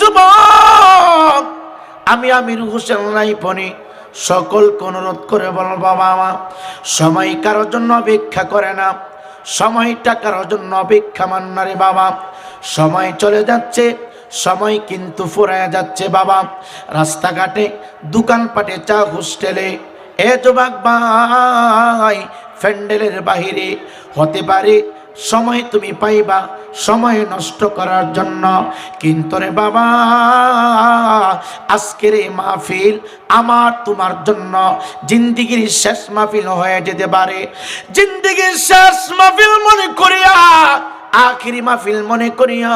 যুবক, আমি আমির হোসেন রাইপনি সকলকে অনুরোধ করে বল, বাবা মা, সময় কারোর জন্য অপেক্ষা করে না। সময়টা কারোর জন্য অপেক্ষা মান্না রে বাবা। সময় চলে যাচ্ছে, সময় কিন্তু ফুরায় যাচ্ছে বাবা। রাস্তাঘাটে, দোকানপাটে, চা হোস্টেলে। এ যুবক ভাই, ফ্যান্ডেলের বাহিরে। হতে পারে সময় তুমি পাইবা, সময় নষ্ট করার জন্য। কিন্তু রে বাবা, আজকের এই মাহফিল আমার তোমার জন্য। জিন্দিগির শেষ মাহফিল হয়ে যেতে পারে। জিন্দিগির শেষ মাহফিল মনে করিয়া আখিরি মাহফিল মনে করিয়া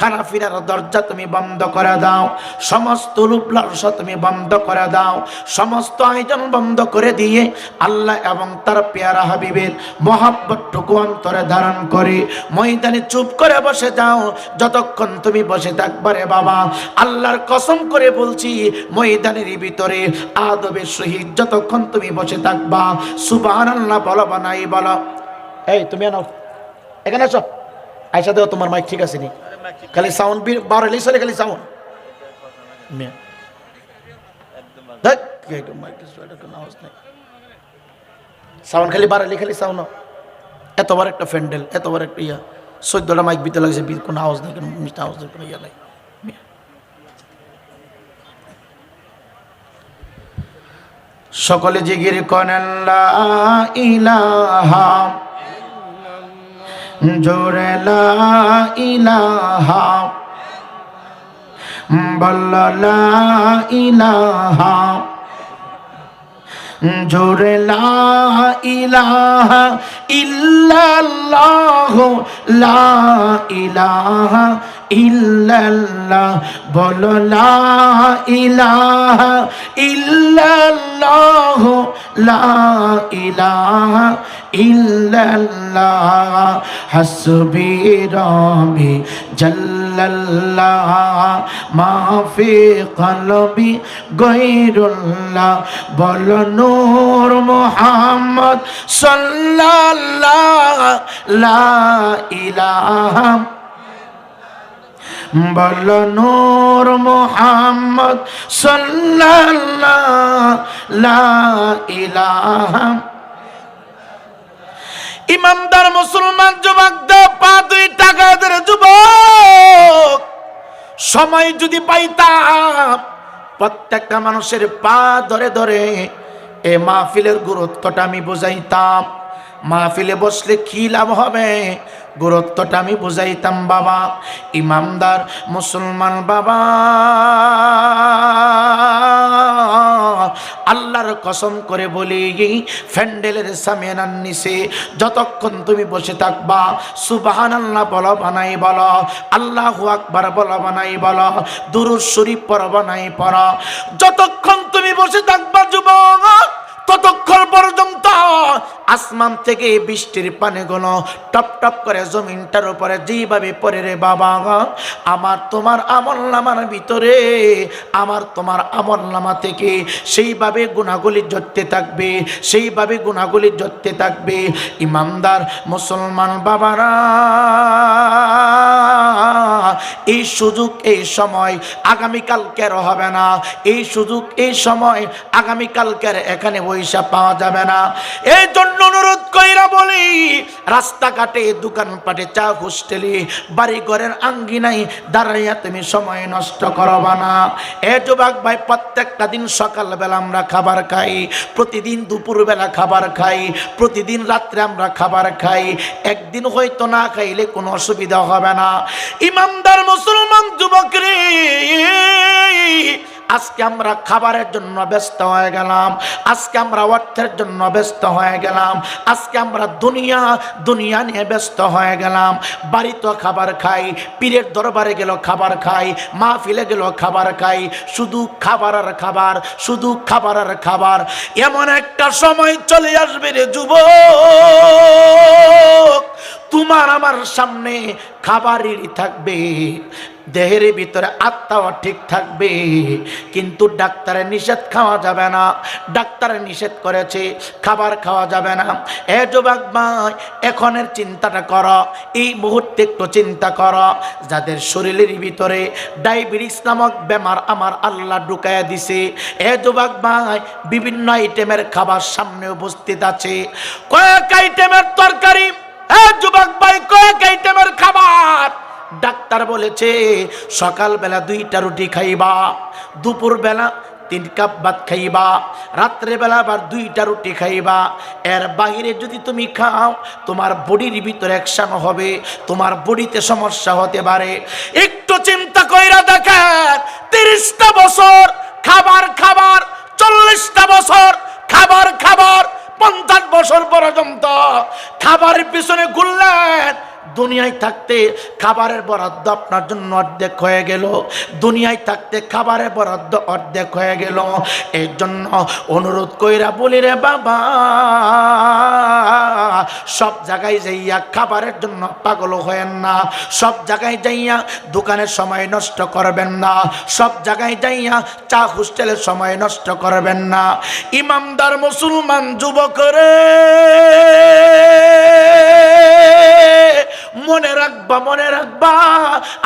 খানা ফিরার দরজা তুমি বন্ধ করে দাও, সমস্ত রূপ লালসা তুমি বন্ধ করে দাও, সমস্ত আয়োজন বন্ধ করে দিয়ে আল্লাহ এবং তার পেয়ারা হাবিবের মহাব্বতটুকু অন্তরে ধারণ করে। ময়দানে চুপ করে বসে যাও, যতক্ষণ তুমি বসে থাকবারে বাবা। আল্লাহর কসম করে বলছি, ময়দানের ভিতরে আদবের সহিত যতক্ষণ তুমি বসে থাকবা সুবাহ আল্লাহ বলো বা নাই বলো। এই, তুমি এখানে আসো আইসা দেও, তোমার মাইক ঠিক আছে নি? খালি সাউন্ড বাড়ালেই চলে খালি সাউন্ড সাউন্ড খালি বাড়ালে খালি সাউন্ড এত বড় একটা ফ্যান্ডেল এত বড় একটা ইয়া। চোদ্দটা মাইক দিতে লাগছে কোনো আওয়াজ নেই, কোনো মিষ্টি আওয়াজ নেই, কোনো ইয়া নেই। সকলে জিগির কনেন ইলাহা জোরে ইলাহা। বল ইলাহা। জোরে ইলাহা ইল্লাল্লাহ লা ইলাহা। ইল্লাল্লাহ, বল লা ইলাহা ইল্লাল্লাহ, লা ইলাহা ইল্লাল্লাহ, হাসবি রবি জাল্লাল্লাহ মা ফি কলবি গৈরুল্লাহ, বল নূর মুহাম্মদ সাল্লাল্লাহ, লা ইলাহা বল নূর মুহাম্মদ সাল্লাল্লাহ লা ইমামদার মুসলমান যুবক দে পা দুই টাকা দের যুবক। সময় যদি পাইতাম, প্রত্যেকটা মানুষের পা ধরে ধরে এ মাহফিলের গুরুত্বটা আমি বুঝাইতাম। মাহফিলে বসলে কি লাভ হবে? গুরুত্বটা আমি বুঝাইতাম, বাবা। ইমামদার, মুসলমান বাবা। আল্লাহর কসম করে বলি ফ্যান্ডেলের সামিয়ানার নিচে যতক্ষণ তুমি বসে থাকবা সুবাহান আল্লাহ বলো বানাই বলো, আল্লাহ আকবার বলো বানাই বলো, দুরুদ শরীফ পড় বানাই পড়ো। যতক্ষণ তুমি বসে থাকবা, যুবক আসমান থেকে বৃষ্টির পানিগুলো টপ টপ করে জমিনটার উপরে যেভাবে পড়ে রে বাবা, আমার তোমার আমল নামার ভিতরে, আমার তোমার আমল নামা থেকে সেইভাবে গুণাগুলি জড়তে থাকবে, সেইভাবে গুণাগুলি জড়তে থাকবে। ইমানদার মুসলমান বাবারা এই সুযোগ, এই সময় আগামীকালকের হবে না। এই সুযোগ, এই সময় আগামীকালকের এখানে পয়সা পাওয়া যাবে না। এই জন্য অনুরোধ কইরা বলি, রাস্তাঘাটে, দোকানপাটে, চা হোস্টেলে বাড়ি ঘরের আঙ্গিনাই দাঁড়াইয়া তুমি সময় নষ্ট করবা না। এ যুবক ভাই, প্রত্যেকটা দিন সকালবেলা আমরা খাবার খাই, প্রতিদিন দুপুরবেলা খাবার খাই, প্রতিদিন রাত্রে আমরা খাবার খাই। একদিন হয়তো না খাইলে কোনো অসুবিধা হবে না। ইমামদার মুসলমান যুবক আজকে আমরা খাবারের জন্য ব্যস্ত হয়ে গেলাম, আজকে আমরা অর্থের জন্য ব্যস্ত হয়ে গেলাম, আজকে আমরা দুনিয়া দুনিয়া নিয়ে ব্যস্ত হয়ে গেলাম। বাড়িতে খাবার খাই, পীরের দরবারে গেল খাবার খাই, মাহফিলে গেল খাবার খাই, শুধু খাবার আর খাবার, শুধু খাবার আর খাবার। এমন একটা সময় চলে আসবে রে যুবক তোমার আমার সামনে খাবারেরই থাকবে। দেহের ভিতরে আত্মাও ঠিক থাকবে। কিন্তু ডাক্তারের নিষেধ খাওয়া যাবে না। ডাক্তারের নিষেধ করেছে, খাবার খাওয়া যাবে না। এ যুবক ভাই, এখনের চিন্তাটা কর। এই মুহূর্তে একটু চিন্তা কর। যাদের শরীরের ভিতরে ডায়াবেটিস নামক বেমার আমার আল্লাহ ঢুকাইয়া দিছে। এ যুবক ভাই, বিভিন্ন আইটেমের খাবার সামনে উপস্থিত আছে। কয়েক আইটেমের তরকারি যুবক আইটেমের খাবার? ডাক্তার বলেছে, সকালবেলা দুইটা রুটি খাইবা দুপুর বেলা তিন কাপ ভাত খাইবা, রাত্রেবেলা আবার দুইটা রুটি খাইবা। এর বাহিরে যদি তুমি খাও, তোমার বডির ভিতরে অ্যাকশন হবে, তোমার বডিতে সমস্যা হতে পারে। একটু চিন্তা কইরা দেখেন, তিরিশটা বছর খাবার খাবার চল্লিশটা বছর খাবার খাবার পঞ্চাশ বছর পর্যন্ত খাবারের পিছনে ঘুরলেন দুনিয়ায় থাকতে খাবারের বরাদ্দ আপনার জন্য অর্ধেক হয়ে গেল। দুনিয়ায় থাকতে খাবারের বরাদ্দ অর্ধেক হয়ে গেল। এর জন্য অনুরোধ কইরা বলি রে বাবা, সব জায়গায় যাইয়া খাবারের জন্য পাগল হয়েন না। সব জায়গায় যাইয়া দোকানের সময় নষ্ট করবেন না। সব জায়গায় যাইয়া চা হোস্টেলের সময় নষ্ট করবেন না। ইমামদার মুসলমান যুবক রে মনে রাখবা মনে রাখবা,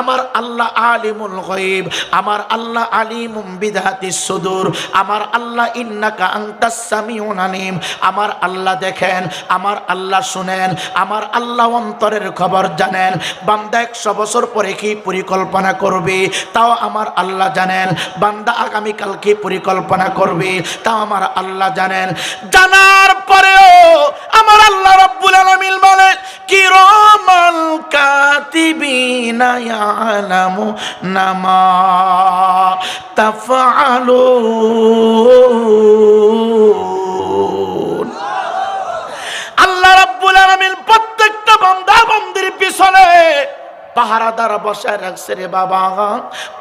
আমার আল্লাহ আলিমুল গয়ব, আমার আল্লাহ আলিমুম বিদাতি সুদূর, আমার আল্লাহ ইন্নাকা আনতাস সামিউন আলিম, আমার আল্লাহ দেখেন, আমার আল্লাহ শুনেন, আমার আল্লাহ অন্তরের খবর জানেন, বান্দা একশো বছর পরে কি পরিকল্পনা করবে, তাও আমার আল্লাহ জানেন, বান্দা আগামীকাল কি পরিকল্পনা করবে, তাও আমার আল্লাহ জানেন। জানার পরেও আমার আল্লাহ রব্বুল আলামিন বলেন কিরামাল ইয়ালামু নামা তাফআলুন আল্লাহ রাব্বুল আলামিন প্রত্যেকটা বান্দা বান্দির পিছনে পাহারাদার বসায় রাখছে রে বাবা।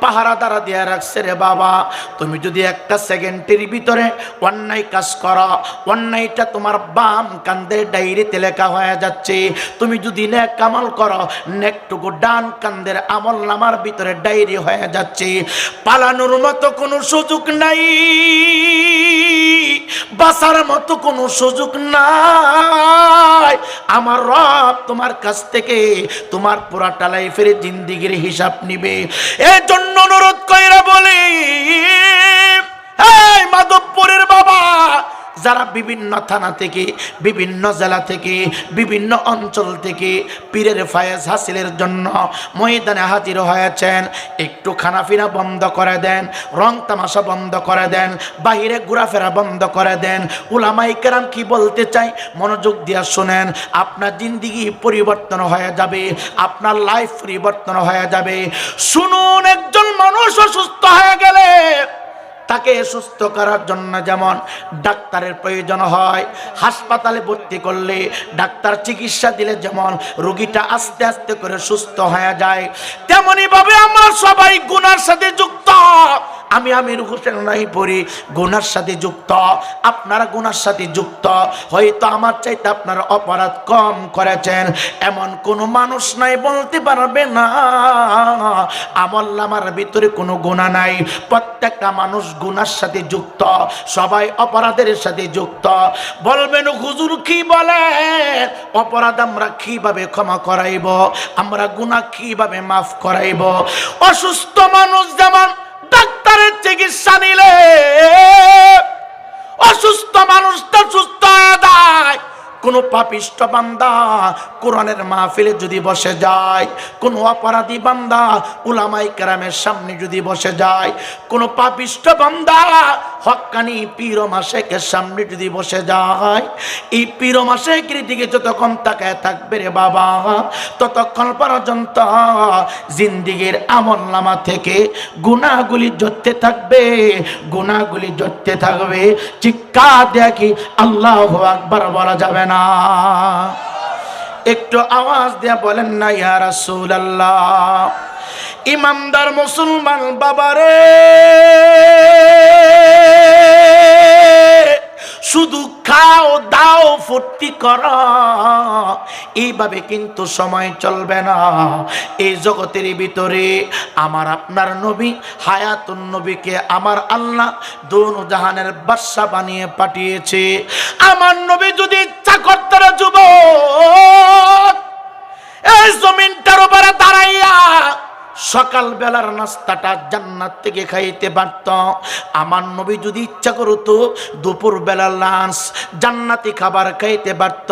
পাহারাদারা দিয়ে রাখছে রে বাবা। তুমি যদি একটা সেকেন্ডের ভিতরে অন্যায় কাজ করো, অন্যায়টা তোমার বাম কান্দের ডায়েরিতে লেখা হয়ে যাচ্ছে। তুমি যদি নেক কামাল করো, নেকটুকু ডান কান্দের আমল নামার ভিতরে ডায়েরি হয়ে যাচ্ছে। পালানোর মতো কোনো সুযোগ নাই। বাঁচার মতো কোনো সুযোগ নাই। আমার রব তোমার কাছ থেকে তোমার পুরাটা লাইফের জিন্দিগির হিসাব নিবে। এর জন্য অনুরোধ কইরা বলি, এই মাধবপুরের বাবা যারা বিভিন্ন থানা থেকে, বিভিন্ন জেলা থেকে, বিভিন্ন অঞ্চল থেকে পীরের ফায়েজ হাসিলের জন্য ময়দানে হাজির হয়েছেন, একটু খানাফিনা বন্ধ করে দেন, রং তামাশা বন্ধ করে দেন, বাহিরে ঘোরাফেরা বন্ধ করে দেন। উলামাই কেরাম কি বলতে চাই মনোযোগ দিয়া শোনেন, আপনার জিন্দিগি পরিবর্তন হয়ে যাবে, আপনার লাইফ পরিবর্তন হয়ে যাবে। শুনুন, একজন মানুষ অসুস্থ হয়ে গেলে তাকে সুস্থ করার জন্য যেমন ডাক্তারের প্রয়োজন হয়, হাসপাতালে ভর্তি করলে ডাক্তার চিকিৎসা দিলে যেমন রোগীটা আস্তে আস্তে করে সুস্থ হয়ে যায় তেমনি ভাবে আমরা সবাই গুনার সাথে যুক্ত। আমি আমির হোসেন পড়ি, গুনার সাথে যুক্ত। আপনারা গুনার সাথে যুক্ত। হয়তো আমার চাইতে আপনারা অপরাধ কম করেছেন। এমন কোনো মানুষ নাই বলতে পারবে না। আমল আমার ভিতরে কোনো গুণা নাই। প্রত্যেকটা মানুষ গুনার সাথে যুক্ত। সবাই অপরাধের সাথে যুক্ত। বলবেন, হুজুর কি বলে? অপরাধ আমরা কীভাবে ক্ষমা করাইব? আমরা গুণা কীভাবে মাফ করাইব? অসুস্থ মানুষ যেমন চিকিৎসা নিলে অসুস্থ মানুষটা সুস্থ হয়ে যায়। কোন পাপিষ্ট বান্দা কোরআনের মাহফিলে যদি বসে যায়, কোন অপরাধী বান্দা উলামাই কেরামের সামনে যদি বসে যায়, কোন পাপিষ্ট বান্দা হক্কানি পীর মাসেকের সামনে যদি বসে যায়, এই পীর মাসেকের দিকে যতক্ষণ তাকায় থাকবে রে বাবা, ততক্ষণ পর্যন্ত জিন্দিগির আমল নামা থেকে গুণাগুলি জড়তে থাকবে গুণাগুলি জড়তে থাকবে। চিৎকার দেখি আল্লাহ আকবার বলা যাবে না। একটু আওয়াজ দিয়ে বলেন না, ইয়া রাসূলুল্লাহ। ইমামদার মুসলমান বাবারে। শুধু খাও, দাও, ফুর্তি কর। এইভাবে কিন্তু সময় চলবে না। এই জগতের ভিতরে আমার আপনার নবী, হায়াতুন নবীকে আমার আল্লাহ দোনো জাহানের বাদশা বানিয়ে পাঠিয়েছে। আমার নবী যদি ইচ্ছা করতে যুবক, এই জমিনটার উপরে দাঁড়াইয়া সকাল বেলার নাস্তাটা জান্নাত থেকে খাইতে পারত। আমার নবী যদি ইচ্ছা করতো দুপুর বেলার লাঞ্চ জান্নাতি খাবার খাইতে পারত।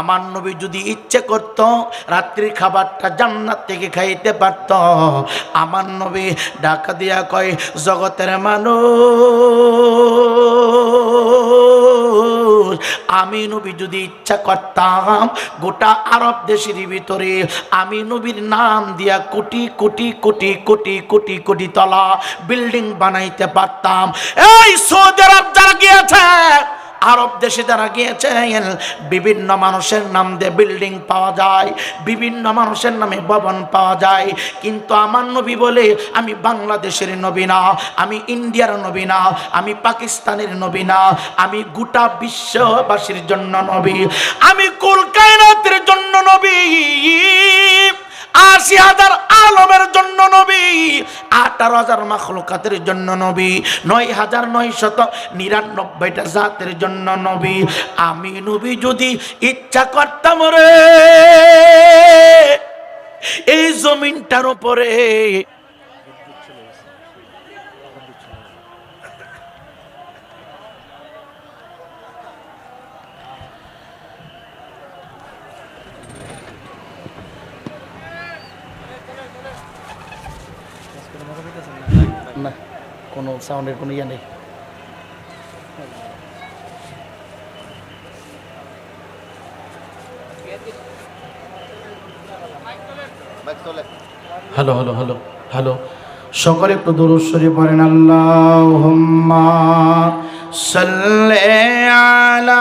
আমার নবী যদি ইচ্ছে করত, রাত্রির খাবারটা জান্নাত থেকে খাইতে পারত। আমার নবী ডাকা দিয়া কয়, জগতের মানুষ আমি নবী যদি ইচ্ছা করতাম, গোটা আরব দেশের ভিতরে আমি নবীর নাম দিয়া কোটি কোটি কোটি কোটি কোটি কোটি তলা বিল্ডিং বানাইতে পারতাম। এই সৌদি আরব যারা গিয়েছে আরব দেশে যারা গিয়েছেন, বিভিন্ন মানুষের নাম দিয়ে বিল্ডিং পাওয়া যায়, বিভিন্ন মানুষের নামে ভবন পাওয়া যায়। কিন্তু আমার নবী বলে, আমি বাংলাদেশের নবী না, আমি ইন্ডিয়ার নবী না, আমি পাকিস্তানের নবী না, আমি গোটা বিশ্ববাসীর জন্য নবী, আমি কলকাতার জন্য নবী। আশি হাজার আলমের জন্য নবী, আঠারো হাজার মাখলুকাতের জন্য নবী, নয় হাজার নয় শত নিরানব্বইটা জাতের জন্য নবী। আমি নবী যদি ইচ্ছা করতাম রে, এই জমিনটার উপরে না কোনো সাউন্ডের কোনো ইয়ে নেই। হ্যালো হ্যালো হ্যালো হ্যালো সকলে একটু দরুশ্বরী পড়েন আল্লাহ সাল্লে আলা